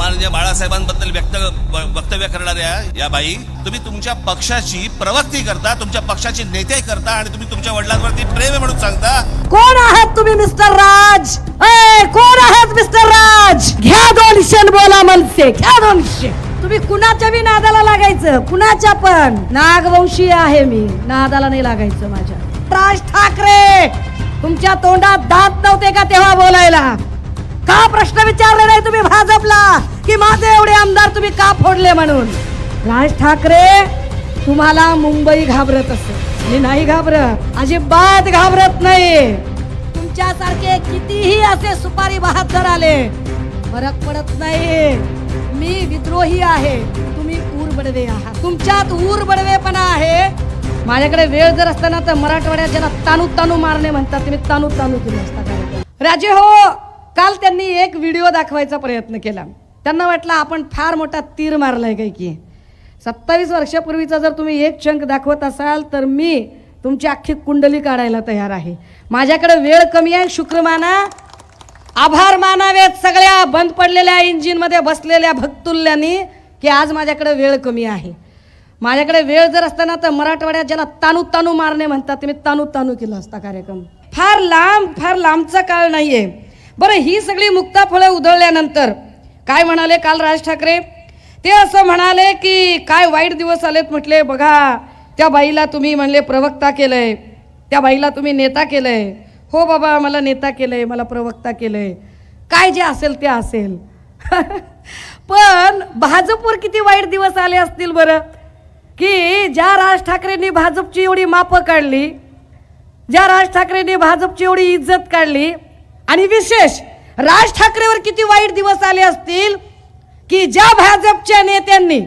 माननीय बाळासाहेबांबद्दल व्यक्त वक्तव्य करणाऱ्या या बाई तुम्ही तुमच्या पक्षाची प्रवक्ती करता तुमच्या पक्षाची नेते करता आणि तुम्ही तुमच्या वडिलांवरती प्रेम म्हणून सांगता? कोण आहात तुम्ही मिस्टर राज? कोण आहात मिस्टर राज? घ्या दोनशे बोला मनसे घ्या दोनशे तुम्ही कुणाच्या बी नादाला लागायचं? कुणाच्या पण? नागवंशी आहे मी. नादाला नाही लागायचं माझ्या. राज ठाकरे तुमच्या तोंडात दात नव्हते का तेव्हा बोलायला? का प्रश्न विचारले नाही तुम्ही भाजपला. की माझे एवढे आमदार तुम्ही का फोडले म्हणून? राज ठाकरे तुम्हाला मुंबई घाबरत असे मी नाही घाबरत. अजिबात घाबरत नाही. तुमच्यासारखे कितीही असे सुपारी बहादर आले फरक पडत नाही. मी विद्रोही आहे. तुम्ही ऊर बडवे आहात. तुमच्यात ऊर बडवेपणा आहे. माझ्याकडे वेळ जर असताना तर मराठवाड्यात ज्याला तानू तानू मारणे म्हणतात तुम्ही तानू तानू तुम्ही असता राजे हो! काल त्यांनी एक व्हिडिओ दाखवायचा प्रयत्न केला. त्यांना वाटलं आपण फार मोठा तीर मारलाय काय की. सत्तावीस वर्षापूर्वीचा जर तुम्ही एक चंक दाखवत असाल तर मी तुमची अख्खी कुंडली काढायला तयार आहे. माझ्याकडे वेळ कमी आहे शुक्र माना आभार मानावेत सगळ्या बंद पडलेल्या इंजिनमध्ये बसलेल्या भक्तुल्यांनी की आज माझ्याकडे वेळ कमी आहे. माझ्याकडे वेळ जर असताना तर मराठवाड्यात ज्याला तानू तानू मारणे म्हणतात ते मी तानू तानू केला असता कार्यक्रम. फार लांब फार लांबचा काळ नाही आहे बरं ही सगळी मुक्ता फळं उधळल्यानंतर काय म्हणाले काल राज ठाकरे? ते असं म्हणाले की काय वाईट दिवस आलेत म्हटले बघा त्या बाईला तुम्ही म्हणले प्रवक्ता केलंय त्या बाईला तुम्ही नेता केलंय. हो बाबा मला नेता केलंय मला प्रवक्ता केलंय. काय जे असेल ते असेल. पण भाजपवर किती वाईट दिवस आले असतील बरं? की ज्या राज ठाकरेंनी भाजपची एवढी मापं काढली ज्या राज ठाकरेंनी भाजपची एवढी इज्जत काढली आणि विशेष राज ठाकरेवर किती वाईट दिवस आले असतील की ज्या भाजपच्या नेत्यांनी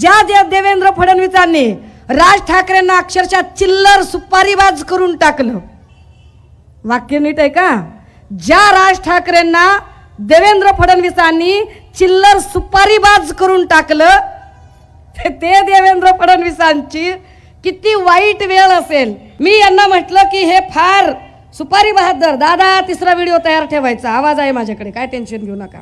ज्या ज्या देवेंद्र फडणवीसांनी राज ठाकरेंना अक्षरशः चिल्लर सुपारीबाज करून टाकलं. वाक्य नीट आहे का? ज्या राज ठाकरेंना देवेंद्र फडणवीसांनी चिल्लर सुपारीबाज करून टाकलं ते- ते देवेंद्र फडणवीसांची किती वाईट वेळ असेल. मी यांना म्हटलं की हे फार सुपारी बहादर दादा तिसरा व्हिडिओ तयार ठेवायचा. आवाज आहे माझ्याकडे काय टेन्शन घेऊ नका.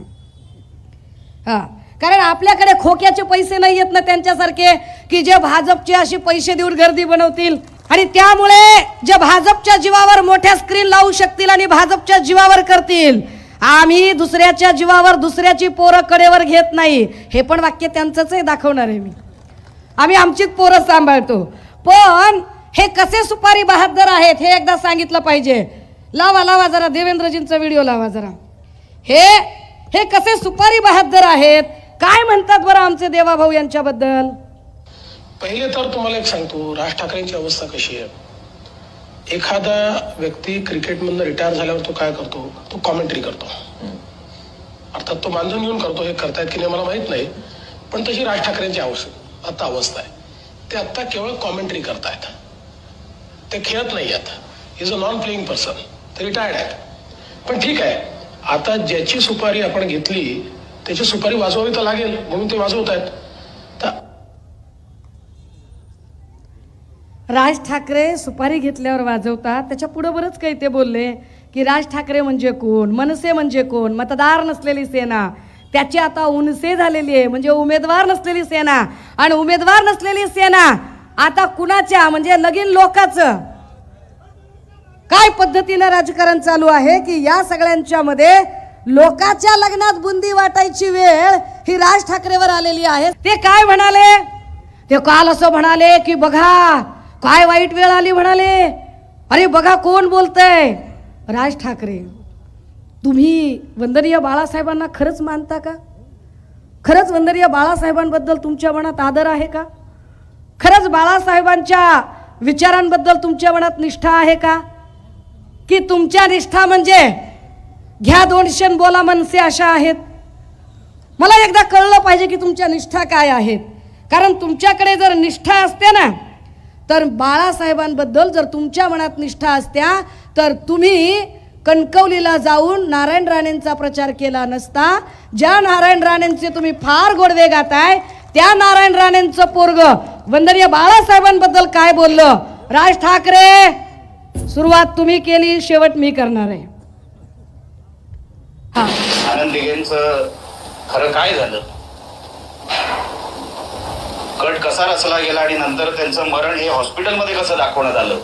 हा कारण आपल्याकडे खोक्याचे पैसे नाही येत ना त्यांच्यासारखे की जे भाजपचे अशी पैसे देऊन गर्दी बनवतील. आणि त्यामुळे जे भाजपच्या जीवावर मोठ्या स्क्रीन लावू शकतील आणि भाजपच्या जीवावर करतील. आम्ही दुसऱ्याच्या जीवावर दुसऱ्याची पोरं कडेवर घेत नाही. हे पण वाक्य त्यांचंच आहे दाखवणार आहे मी. आम्ही आमचीच पोरं सांभाळतो. पण हे कसे सुपारी बहादर आहेत हे एकदा सांगितलं पाहिजे. लावा लावा जरा देवेंद्रजींचा व्हिडिओ लावा जरा. हे हे कसे सुपारी बहादर आहेत? काय म्हणतात बरं आमचे देवाभाऊ यांच्याबद्दल? पहिले तर तुम्हाला एक सांगतो राज ठाकरेंची अवस्था कशी आहे? एखादा व्यक्ती क्रिकेटमधनं रिटायर झाल्यावर तो काय करतो? तो कॉमेंट्री करतो. अर्थात तो मानधन येऊन करतो हे करतायत की नाही मला माहीत नाही पण तशी राज ठाकरेंची अवस्था आता अवस्था आहे. ते आत्ता केवळ कॉमेंट्री करतायत. ते खेळत नाही आहेत. Is a non playing person ते रिटायर्ड आहेत. पण ठीक आहे. आता ज्याची सुपारी आपण घेतली त्याची सुपारी वाजवावी तर लागेल म्हणून ते वाजवत आहेत. तर राज ठाकरे सुपारी घेतल्यावर वाजवतात त्याच्या पुढं बरंच काही ते बोलले की राज ठाकरे म्हणजे कोण मनसे म्हणजे कोण मतदार नसलेली सेना त्याची आता उनसे झालेली आहे म्हणजे उमेदवार नसलेली सेना आणि उमेदवार नसलेली सेना आता कुणाच्या? म्हणजे लगीन लोकाचं. काय पद्धतीनं राजकारण चालू आहे की या सगळ्यांच्या मध्ये लोकाच्या लग्नात बुंदी वाटायची वेळ ही राज ठाकरेवर आलेली आहे. ते काय म्हणाले? ते काल असं म्हणाले की बघा काय वाईट वेळ आली म्हणाले. अरे बघा कोण बोलतय? राज ठाकरे. तुम्ही वंदनीय बाळासाहेबांना खरंच मानता का? खरंच वंदनीय बाळासाहेबांबद्दल तुमच्या मनात आदर आहे का? खरंच बाळासाहेबांच्या विचारांबद्दल तुमच्या मनात निष्ठा आहे का? की तुमच्या निष्ठा म्हणजे घ्या दोनशे बोला मनसे अशा आहेत? मला एकदा कळलं पाहिजे की तुमच्या निष्ठा काय आहेत. कारण तुमच्याकडे जर निष्ठा असते ना तर बाळासाहेबांबद्दल जर तुमच्या मनात निष्ठा असत्या तर तुम्ही कणकवलीला जाऊन नारायण राणेंचा प्रचार केला नसता. ज्या नारायण राणेंचे तुम्ही फार गोडवे गाताय त्या नारायण राणेंचं पोरग. वंदनीय बाळासाहेबांबद्दल काय बोललं? राज ठाकरे सुरुवात तुम्ही केली शेवट मी करणार आहे. हा. आनंद दिघेंचं खरं काय झालं? कट कसा रचला गेला आणि नंतर त्यांचं मरण हे हॉस्पिटलमध्ये कसं दाखवण्यात आलं?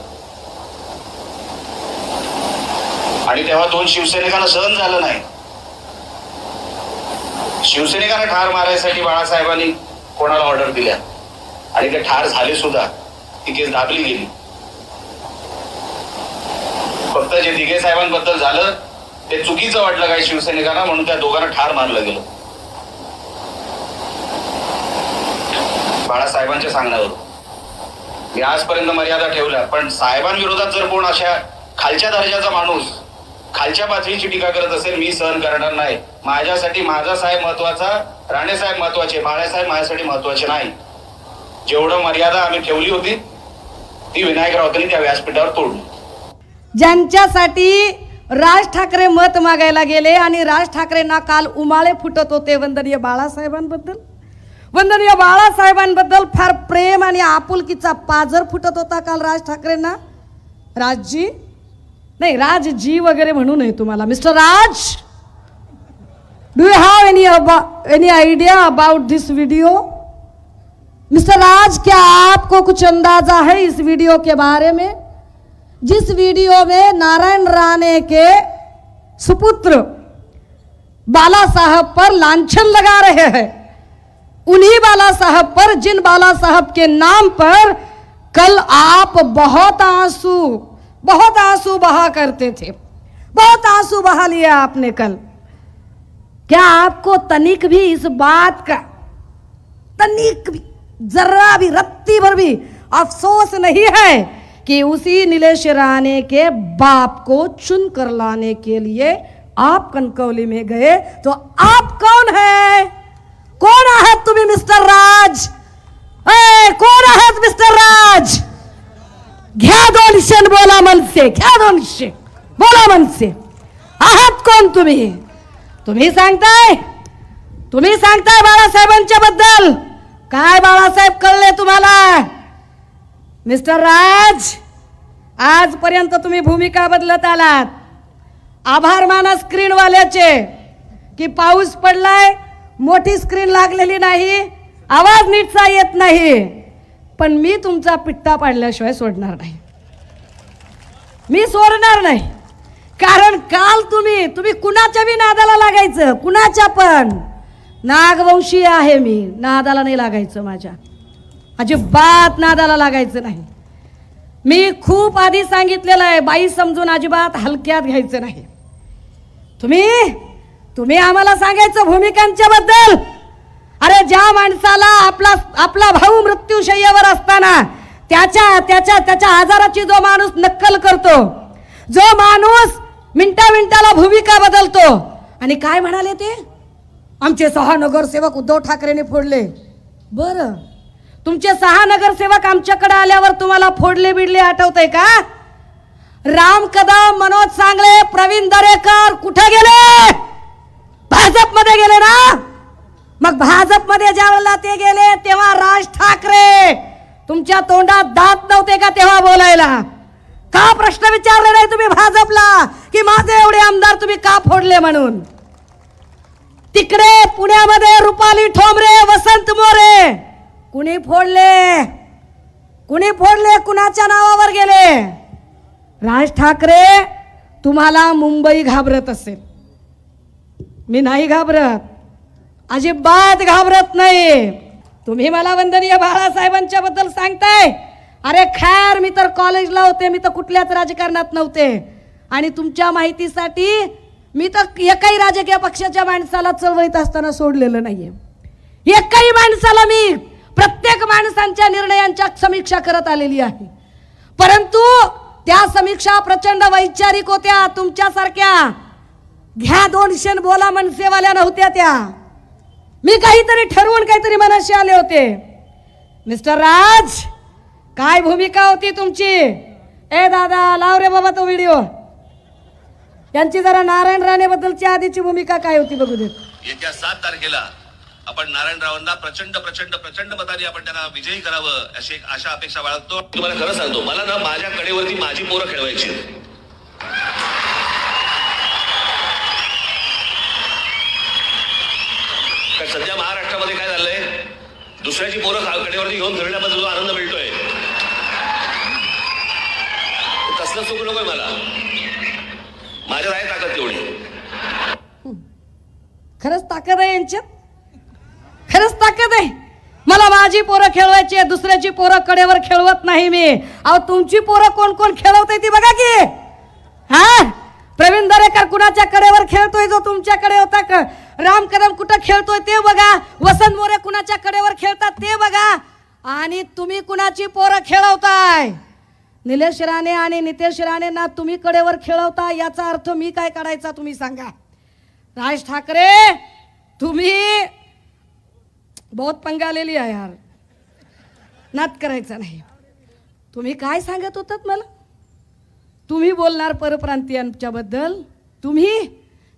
आणि तेव्हा दोन शिवसैनिकांना सहन झालं नाही. शिवसैनिकांना ठार मारायसाठी बाळासाहेबांनी कोणाला ऑर्डर दिल्या? आणि ते ठार झाले सुद्धा ती केस दाबली गेली. फक्त जे दिघे साहेबांबद्दल झालं ते चुकीचं वाटलं काही शिवसैनिकांना म्हणून त्या दोघांना ठार मारलं गेलं. बाळासाहेबांच्या सांगण्यावर मी आजपर्यंत मर्यादा ठेवल्या पण साहेबांविरोधात जर कोण अशा खालच्या दर्जाचा माणूस खालच्या पातळीची टीका करत असेल मी सहन करणार नाही. माझ्यासाठी माझा साहेब महत्त्वाचा राणेसाहेब महत्त्वाचे बाळासाहेब माझ्यासाठी महत्त्वाचे नाही. जेवढं मर्यादा आम्ही ठेवली होती ती विनायक राऊतांनी त्या व्यासपीठावर तोडली. ज्यांच्यासाठी राज ठाकरे मत मागायला गेले आणि राज ठाकरेंना काल उमाळे फुटत होते वंदनीय बाळासाहेबांबद्दल. वंदनीय बाळासाहेबांबद्दल फार प्रेम आणि आपुलकीचा पाजर फुटत होता काल राज ठाकरेंना. राजजी नाही राजजी वगैरे म्हणू नये तुम्हाला. Mister Raj do you have any any idea about this video mister Raj क्या आपको कुछ अंदाजा है इस वीडियो के बारे में? जिस वीडियो में नारायण राणे के सुपुत्र बाला साहब पर लांछन लगा रहे हैं उन्हीं बाला साहब पर जिन बाला साहब के नाम पर कल आप बहुत आंसू बहुत आँसू बहा करते थे। बहुत आँसू बहा लिया आपने कल। क्या आपको तनिक भी इस बात का, तनिक भी, जरा भी, रत्ती भर भी अफसोस नहीं है कि उसी नीलेश राणे के बाप को चुन कर लाने के लिए आप कनकौली में गए? तो आप कौन है? कौन आहात तुम्हें मिस्टर राज? ए कोण आहात मिस्टर राज? घ्या दोनशे बोला मनसे घ्या दोनशे बोला मनसे. आहात कोण तुम्ही? तुम्ही सांगताय? तुम्ही सांगताय बाळासाहेबांच्या बद्दल. काय बाळासाहेब कळले तुम्हाला? मिस्टर राज आजपर्यंत तुम्ही भूमिका बदलत आलात. आभार माना स्क्रीनवाल्याचे की पाऊस पडलाय मोठी स्क्रीन लागलेली नाही आवाज नीटचा येत नाही. पण मी तुमचा पिट्टा पाडल्याशिवाय सोडणार नाही. मी सोडणार नाही. कारण काल तुम्ही तुम्ही कुणाच्या बी नादाला लागायचं? कुणाच्या पण? नागवंशी आहे मी. नादाला नाही लागायचं माझ्या. अजिबात नादाला लागायचं नाही. मी खूप आधी सांगितलेलं आहे बाई समजून अजिबात हलक्यात घ्यायचं नाही. तुम्ही तुम्ही आम्हाला सांगायचं भूमिकांच्या बद्दल. अरे ज्या माणसाला आपला आपला भाऊ मृत्यूशय्यावर असताना त्याच्या त्याच्या त्याच्या आजाराची जो माणूस नक्कल करतो जो माणूस मिनटा मिनिटाला भूमिका बदलतो आणि काय म्हणाले ते? आमचे सहा नगरसेवक उद्धव ठाकरेने फोडले. बरं. तुमचे सहा नगरसेवक आमच्याकडे आल्यावर तुम्हाला फोडले बिडले आठवतंय का? राम कदम मनोज सांगले प्रवीण दरेकर कुठे गेले? भाजपमध्ये गेले ना? मग भाजपमध्ये ज्यावेळेला ते गेले तेव्हा राज ठाकरे तुमच्या तोंडात दात नव्हते का तेव्हा बोलायला? का प्रश्न विचारले नाही तुम्ही भाजपला? की माझे एवढे आमदार तुम्ही का फोडले म्हणून? तिकडे पुण्यामध्ये रुपाली ठोंबरे वसंत मोरे. कुणी फोडले? कुणी फोडले? कुणाच्या नावावर गेले? राज ठाकरे तुम्हाला मुंबई घाबरत असेल. मी नाही घाबरत. अजिबात घाबरत नाही. तुम्ही मला वंदनीय बाळासाहेबांच्या बद्दल सांगताय. अरे खैर मी तर कॉलेजला होते मी तर कुठल्याच राजकारणात नव्हते. आणि तुमच्या माहितीसाठी मी तर एकाही राजकीय पक्षाच्या माणसाला चळवळीत असताना सोडलेलं नाहीये. एकही माणसाला मी प्रत्येक माणसांच्या निर्णयांच्या समीक्षा करत आलेली आहे. परंतु त्या समीक्षा प्रचंड वैचारिक होत्या तुमच्यासारख्या. घ्या दोन बोला मनसेवाल्या नव्हत्या त्या. मी काहीतरी ठरवून काहीतरी मनाशी आले होते. मिस्टर राज काय भूमिका होती तुमची? ए दादा लाव रे बाबा तो व्हिडिओ. यांची जरा नारायण राणे बद्दलची आधीची भूमिका काय होती बघू दे येत्या सात तारखेला आपण नारायणरावांना प्रचंड प्रचंड प्रचंड मताने आपण त्यांना विजयी करावं अशी एक आशा अपेक्षा बाळगतो. तुम्हाला खरं सांगतो मला ना माझ्या कडेवरती माझी पोरं खेळवायची कारण सध्या महाराष्ट्रामध्ये काय झालंय? दुसऱ्याची पोरं कडेवरती घेऊन फिरण्याबद्दल जो आनंद मिळतोय. तसलं चुकू नकोय मला. माझ्यात आहे ताकद तेवढी. खरंच ताकद आहे यांच्यात? खरंच ताकद आहे. मला माझी पोरं खेळवायची आहे दुसऱ्याची पोरं कडेवर खेळवत नाही मी. अहो तुमची पोरं कोण कोण खेळवते ती बघा की. हा? प्रवीण दरेकर कुणाच्या कडेवर खेळतोय जो तुमच्याकडे होता? क- राम कदम कुठं खेळतोय ते बघा. वसंत मोरे कुणाच्या कडेवर खेळतात ते बघा. आणि तुम्ही कुणाची पोरं खेळवताय? निलेश राणे आणि नितेश राणे ना तुम्ही कडेवर खेळवता याचा अर्थ मी काय काढायचा तुम्ही सांगा. राज ठाकरे तुम्ही बहुत पंगा आलेली आहे यार. नात करायचा नाही. तुम्ही काय सांगत होतात मला? तुम्ही बोलणार परप्रांतीयांच्या बद्दल तुम्ही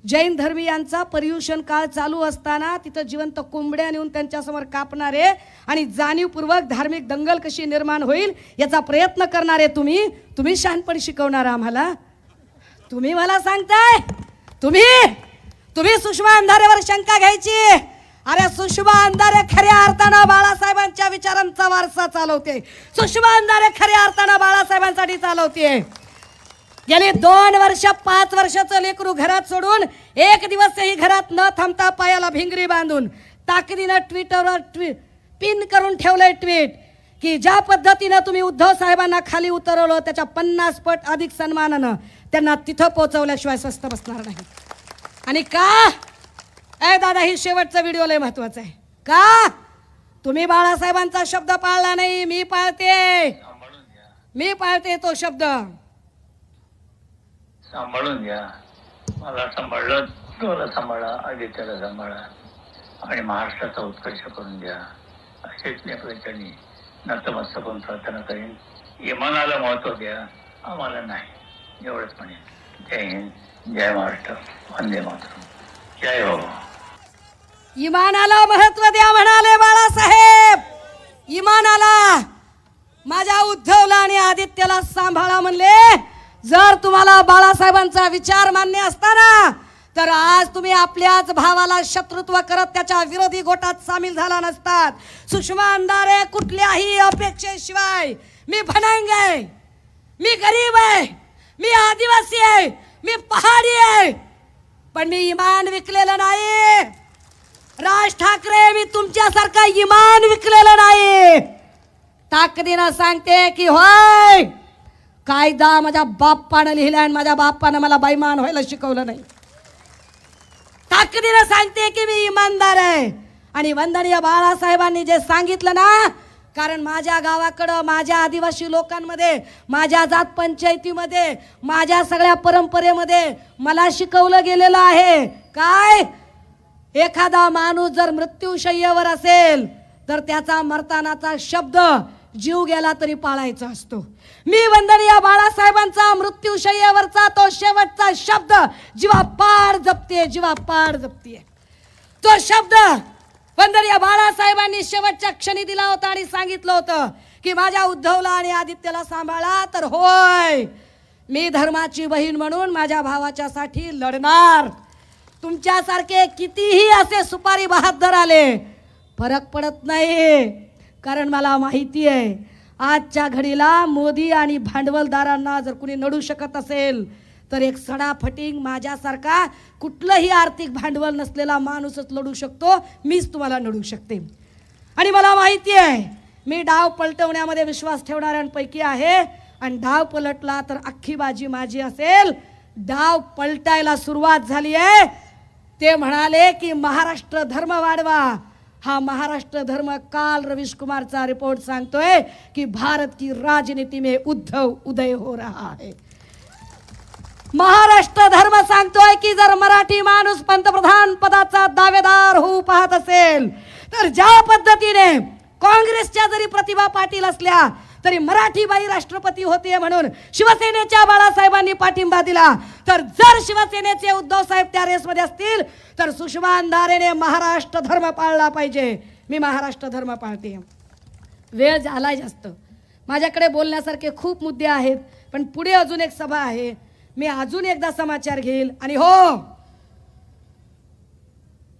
जैन धर्मीयांचा पर्युषण काळ चालू असताना तिथं जिवंत कोंबड्या नेऊन त्यांच्यासमोर कापणारे आणि जाणीवपूर्वक धार्मिक दंगल कशी निर्माण होईल याचा प्रयत्न करणारे तुम्ही तुम्ही शहाणपण शिकवणार आम्हाला. तुम्ही मला सांगताय तुम्ही तुम्ही सुषमा अंधारेवर शंका घ्यायची. अरे सुषमा अंधारे खऱ्या अर्थानं बाळासाहेबांच्या विचारांचा वारसा चालवते. सुषमा अंधारे खऱ्या अर्थानं बाळासाहेबांसाठी चालवते. गेली दोन वर्ष पाच वर्षाचं लेकरू घरात सोडून एक दिवसही घरात न थांबता पायाला भिंगरी बांधून ताकदीनं ट्विटरवर ट्वी पिन करून ठेवलंय ट्विट की ज्या पद्धतीनं तुम्ही उद्धव साहेबांना खाली उतरवलं त्याच्या पन्नास पट अधिक सन्मानानं त्यांना तिथं पोहोचवल्याशिवाय स्वस्त बसणार नाही. आणि का? ए दादा ही शेवटचा व्हिडिओ लय महत्त्वाचा आहे. का? तुम्ही बाळासाहेबांचा शब्द पाळला नाही मी पाळते. मी पाळते तो शब्द. सांभाळून घ्या. मला सांभाळलं तुम्हाला सांभाळा आदित्याला सांभाळा. आणि महाराष्ट्राचा उत्कर्ष करून द्या असेच मी नतमस्तक होऊन प्रार्थना करीन. इमानाला महत्त्व द्या. आम्हाला नाही. एवढंच म्हणेन जय हिंद जय महाराष्ट्र. वंदे मातरम. जय हो. इमानाला महत्त्व द्या म्हणाले बाळासाहेब. इमानाला माझ्या उद्धवला आणि आदित्यला सांभाळा म्हणले. जर तुम्हाला बाळासाहेबांचा विचार मान्य असताना तर आज तुम्ही आपल्याच भावाला शत्रुत्व करत त्याच्या विरोधी गोटात सामील झाला नसतात. सुषमा अंधारे कुठल्याही अपेक्षेशिवाय मी भनांग आहे. मी गरीब आहे. मी आदिवासी आहे. मी पहाडी आहे. पण मी इमान विकलेलं नाही. राज ठाकरे मी तुमच्यासारखा इमान विकलेलं नाही. ताकदीनं सांगते की होय कायदा माझ्या बाप्पानं लिहिला आणि माझ्या बाप्पानं मला बैमान व्हायला शिकवलं नाही. ताकदीनं सांगते की मी इमानदार आहे. आणि वंदनीय बाळासाहेबांनी जे सांगितलं ना कारण माझ्या गावाकडं माझ्या आदिवासी लोकांमध्ये माझ्या जात पंचायतीमध्ये माझ्या सगळ्या परंपरेमध्ये मला शिकवलं गेलेलं आहे. काय? एखादा माणूस जर मृत्यूशय्यवर असेल तर त्याचा मरतानाचा शब्द जीव गेला तरी पाळायचा असतो. मी वंदनीय बाळासाहेबांचा मृत्यूशय्यावरचा तो शेवटचा शब्द जीवा पार जपते जीवा पार जपते. तो शब्द वंदनीय बाळासाहेबांनी शेवटच्या क्षणी दिला होता आणि सांगितलं होतं की माझ्या उद्धवला आणि आदित्यला सांभाळा तर होय मी धर्माची बहीण म्हणून माझ्या भावाच्या साठी लढणार. तुमच्यासारखे कितीही असे सुपारी बहादर आले फरक पडत नाही कारण मला माहिती आहे आजच्या घडीला मोदी आणि भांडवलदारांना जर कुणी नडू शकत असेल तर एक सडाफटिंग माझ्यासारखा कुठलंही आर्थिक भांडवल नसलेला माणूसच लढू शकतो मीच तुम्हाला नडू शकते. आणि मला माहिती आहे मी डाव पलटवण्यामध्ये विश्वास ठेवणाऱ्यांपैकी आहे आणि डाव पलटला तर अख्खी बाजी माझी असेल. डाव पलटायला सुरुवात झाली आहे. ते म्हणाले की महाराष्ट्र धर्म वाढवा हा महाराष्ट्र धर्म काल रवीश कुमारचा रिपोर्ट सांगतोय की भारत की राजनीती में उद्धव उदय हो रहा है. महाराष्ट्र धर्म सांगतोय की जर मराठी माणूस पंतप्रधान पदाचा दावेदार होऊ पाहत असेल तर ज्या पद्धतीने काँग्रेसच्या जरी प्रतिभा पाटील असल्या तरी मराठी बाई राष्ट्रपती होते म्हणून शिवसेनेच्या बाळासाहेबांनी पाठिंबा दिला. तर जर शिवसेनेचे उद्धव साहेब त्या रेसमध्ये असतील तर सुषमा अंधारेने महाराष्ट्र धर्म पाळला पाहिजे. मी महाराष्ट्र धर्म पाळते. वेळ झालाय जास्त. माझ्याकडे बोलण्यासारखे खूप मुद्दे आहेत पण पुढे अजून एक सभा आहे. मी अजून एकदा समाचार घेईल आणि हो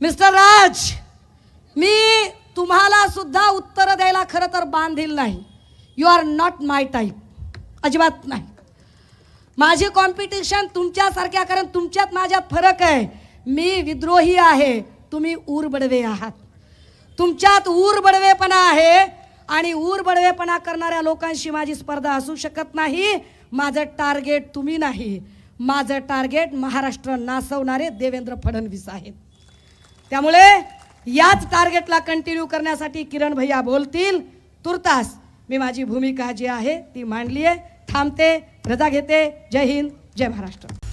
मिस्टर राज मी सुद्धा उत्तर द्यायला खरं तर बांधील नाही. You are not my type अजिबात नाही. माझी कॉम्पिटिशन तुमच्यासारख्या कारण तुमच्यात माझ्यात फरक आहे. मी विद्रोही आहे. तुम्ही ऊरबडवे आहात. तुमच्यात ऊरबडवेपणा आहे आणि ऊरबडवेपणा करणाऱ्या लोकांशी माझी स्पर्धा असू शकत नाही. माझं टार्गेट तुम्ही नाही. माझं टार्गेट महाराष्ट्र नासवणारे देवेंद्र फडणवीस आहेत. त्यामुळे याच टार्गेटला कंटिन्यू करण्यासाठी किरण भैया बोलतील. तुर्तास मी माझी भूमिका जी आहे ती मांडली आहे थांबते रजा घेते. जय हिंद जय महाराष्ट्र.